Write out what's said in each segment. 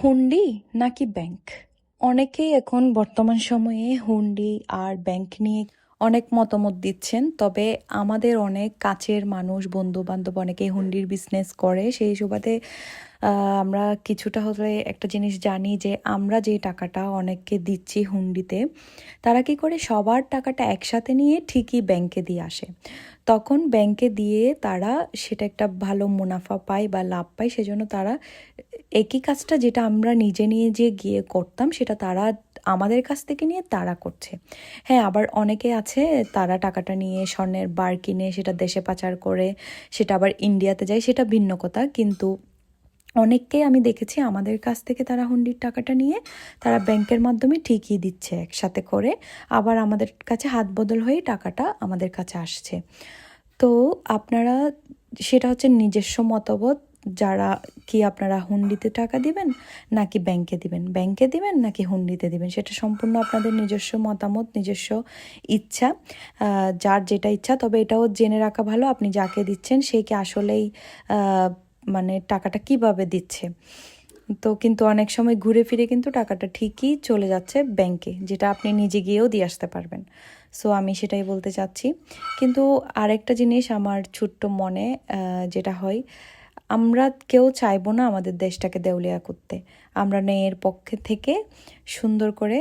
হুন্ডি নাকি ব্যাংক? অনেকেই এখন বর্তমান সময়ে হুন্ডি আর ব্যাংক নিয়ে অনেক মতামত দিচ্ছেন, তবে আমাদের অনেক কাছের মানুষ বন্ধু বান্ধব অনেকেই হুন্ডির বিজনেস করে। সেই সুবাদে আমরা কিছুটা হলে একটা জিনিস জানি যে, আমরা যে টাকাটা অনেককে দিচ্ছি হুন্ডিতে, তারা কি করে সবার টাকাটা একসাথে নিয়ে ঠিকই ব্যাংকে দিয়ে আসে। তখন ব্যাংকে দিয়ে তারা সেটা একটা ভালো মুনাফা পায় বা লাভ পায়, সেজন্য তারা একই কাজটা যেটা আমরা নিজে নিয়ে যে গিয়ে করতাম, সেটা তারা আমাদের কাছ থেকে নিয়ে তারা করছে। হ্যাঁ আবার অনেকে আছে, তারা টাকাটা নিয়ে স্বর্ণের বার কিনে সেটা দেশে পাচার করে, সেটা আবার ইন্ডিয়াতে যায়, সেটা ভিন্ন কথা। কিন্তু অনেককে আমি দেখেছি আমাদের কাছ থেকে তারা হুন্ডির টাকাটা নিয়ে তারা ব্যাংকের মাধ্যমে ঠিকই দিচ্ছে একসাথে করে, আবার আমাদের কাছে হাত বদল হয়ে টাকাটা আমাদের কাছে আসছে। তো আপনারা, সেটা হচ্ছে নিজস্ব মতবোধ যারা কি আপনারা হুন্ডিতে টাকা দিবেন, নাকি ব্যাংকে দিবেন? ব্যাংকে দিবেন, নাকি হুন্ডিতে দিবেন? সেটা সম্পূর্ণ আপনাদের নিজস্ব মতামত, নিজস্ব ইচ্ছা যার যেটা ইচ্ছা, তবে এটাও জেনে রাখা ভালো। আপনি যাকে দিচ্ছেন, সে কি আসলেই মানে টাকাটা কীভাবে দিচ্ছে? তো কিন্তু অনেক সময় ঘুরে ফিরে কিন্তু টাকাটা ঠিকই চলে যাচ্ছে ব্যাংকে, যেটা আপনি নিজে গিয়েও দিয়ে আসতে পারবেন। সো আমি সেটাই বলতে চাচ্ছি। কিন্তু আরেকটা জিনিস আমার ছোট্ট মনে যেটা হয় আমরা কেউ চাইব না আমাদের দেশটাকে দেউলিয়া করতে। আমরা নেয়ের পক্ষে থেকে সুন্দর করে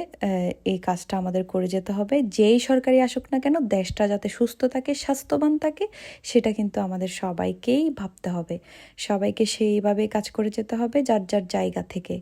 এই কাজটা আমাদের করে যেতে হবে। যেই সরকারি আসুক না কেন, দেশটা যাতে সুস্থ থাকে, স্বাস্থ্যবান থাকে, সেটা কিন্তু আমাদের সবাইকেই ভাবতে হবে। সবাইকে সেইভাবে কাজ করে যেতে হবে যার যার জায়গা থেকে।